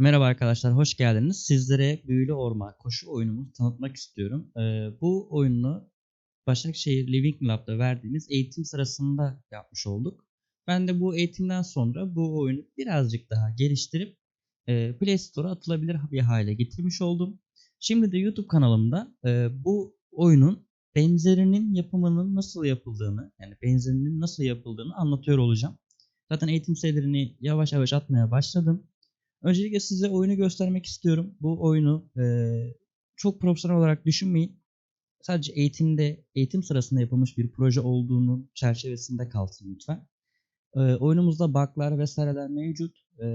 Merhaba arkadaşlar, hoş geldiniz. Sizlere Büyülü Orman koşu oyunumuzu tanıtmak istiyorum. Ee, bu oyunu Başakşehir Living Lab'da verdiğimiz eğitim sırasında yapmış olduk. Ben de bu eğitimden sonra bu oyunu birazcık daha geliştirip e, Play Store'a atılabilir bir hale getirmiş oldum. Şimdi de YouTube kanalımda e, bu oyunun benzerinin yapımının nasıl yapıldığını, yani benzerinin nasıl yapıldığını anlatıyor olacağım. Zaten eğitim serilerini yavaş yavaş atmaya başladım. Öncelikle size oyunu göstermek istiyorum. Bu oyunu e, çok profesyonel olarak düşünmeyin. Sadece eğitimde, eğitim sırasında yapılmış bir proje olduğunun çerçevesinde kalsın lütfen. E, oyunumuzda bug'lar vesaireler mevcut e,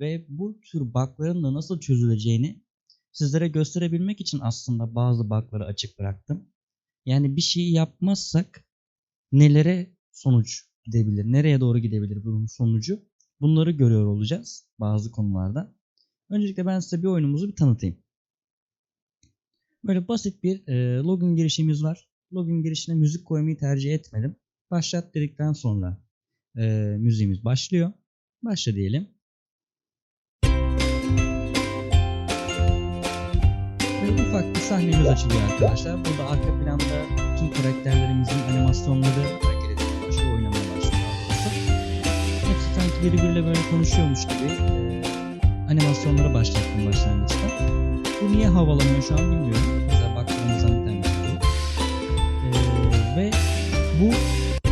ve bu tür bug'ların da nasıl çözüleceğini sizlere gösterebilmek için aslında bazı bug'ları açık bıraktım. Yani bir şeyi yapmazsak nelere sonuç gidebilir, nereye doğru gidebilir bunun sonucu Bunları görüyor olacağız bazı konularda. Öncelikle ben size bir oyunumuzu bir tanıtayım. Böyle basit bir e, login girişimiz var. Login girişine müzik koymayı tercih etmedim. Başlat dedikten sonra e, müziğimiz başlıyor. Başla diyelim. Ve ufak bir sahnemiz açılıyor arkadaşlar. Burada arka planda tüm karakterlerimizin animasyonları Sanki birbiriyle böyle konuşuyormuş gibi e, animasyonlara başlattım başlangıçta. Bu niye havalanıyor şu an bilmiyorum. Mesela baktığımızdan bir tanesi bu. E, ve bu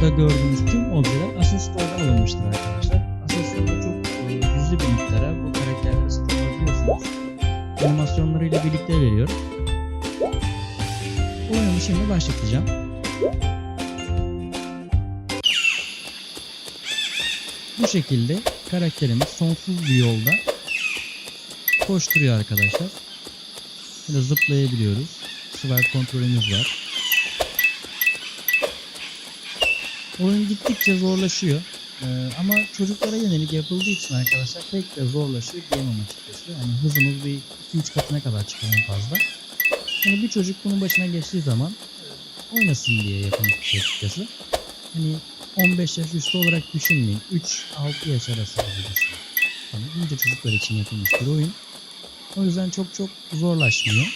da gördüğünüz tüm objeler Asıl Store'da alınmıştır arkadaşlar. Asıl Store'da çok e, cüzi bir miktara bu karakterleri satın alabiliyorsunuz. Animasyonlarıyla birlikte veriyor. Oyunu şimdi başlatacağım. Bu şekilde karakterimiz sonsuz bir yolda koşturuyor arkadaşlar. Böyle zıplayabiliyoruz. Swipe kontrolümüz var. Oyun gittikçe zorlaşıyor. Ee, ama çocuklara yönelik yapıldığı için arkadaşlar pek de zorlaşıyor diyemem açıkçası. Yani hızımız bir 2-3 katına kadar çıkıyor en fazla. Hani bir çocuk bunun başına geçtiği zaman e, oynasın diye yapılmış bir şey açıkçası. Hani 15 yaş üstü olarak düşünmeyin. 3-6 yaş arası gibi düşünün. Hani iyice çocuklar için yapılmış bir oyun. O yüzden çok çok zorlaşmıyor.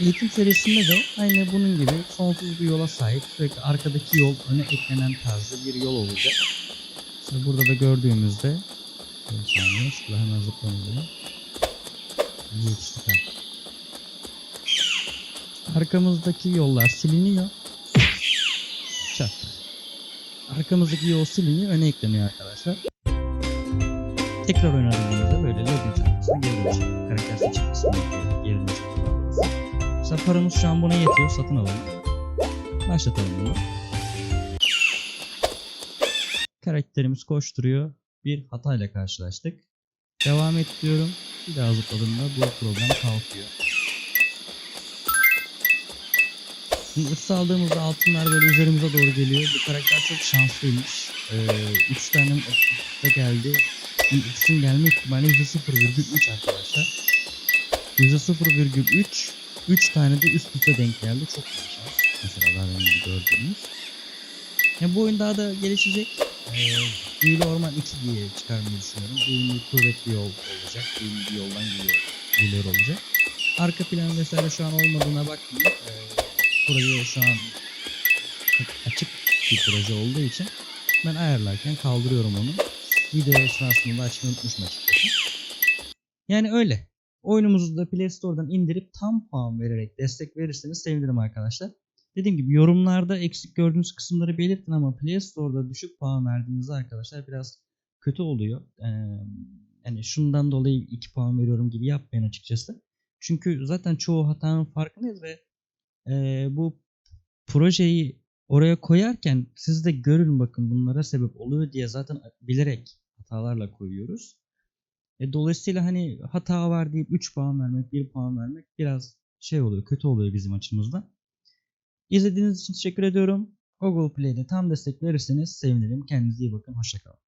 Eğitim serisinde de aynı bunun gibi sonsuz bir yola sahip sürekli arkadaki yol öne eklenen tarzı bir yol olacak. İşte burada da gördüğümüzde bir saniye şurada hemen zıplamalıyım. Yetiştik. Arkamızdaki yollar siliniyor. Arkamızdaki yol siliniyor, öne ekleniyor arkadaşlar. Tekrar oynadığımızda böyle login sayfasına geri dönecek. Karakter seçim kısmına geri dönecek. Mesela paramız şu an buna yetiyor, satın alalım. Başlatalım bunu. Karakterimiz koşturuyor. Bir hatayla karşılaştık. Devam et diyorum. Bir daha zıpladığımda bu problem kalkıyor. Şimdi ırs aldığımızda altınlar böyle üzerimize doğru geliyor. Bu karakter çok şanslıymış. Ee, üç tane da geldi. Irsin gelme ihtimali %0,3 arkadaşlar. %0,3 3 tane de üst üste denk geldi. Çok şans. Mesela daha önce gördüğünüz. Yani bu oyun daha da gelişecek. Ee, Büyülü Orman 2 diye çıkarmayı düşünüyorum. Büyülü kuvvetli yol olacak. Büyülü bir yoldan geliyor, geliyor olacak. Arka plan vesaire şu an olmadığına bakmayın. Ee, proje şu an açık bir proje olduğu için ben ayarlarken kaldırıyorum onu. Video esnasında açmayı unutmuşum açıkçası. Yani öyle. Oyunumuzu da Play Store'dan indirip tam puan vererek destek verirseniz sevinirim arkadaşlar. Dediğim gibi yorumlarda eksik gördüğünüz kısımları belirtin ama Play Store'da düşük puan verdiğinizde arkadaşlar biraz kötü oluyor. Ee, yani şundan dolayı 2 puan veriyorum gibi yapmayın açıkçası. Çünkü zaten çoğu hatanın farkındayız ve e, bu projeyi oraya koyarken siz de görün bakın bunlara sebep oluyor diye zaten bilerek hatalarla koyuyoruz. E, dolayısıyla hani hata var deyip 3 puan vermek, 1 puan vermek biraz şey oluyor, kötü oluyor bizim açımızda. İzlediğiniz için teşekkür ediyorum. Google Play'de tam destek verirseniz sevinirim. Kendinize iyi bakın. Hoşçakalın.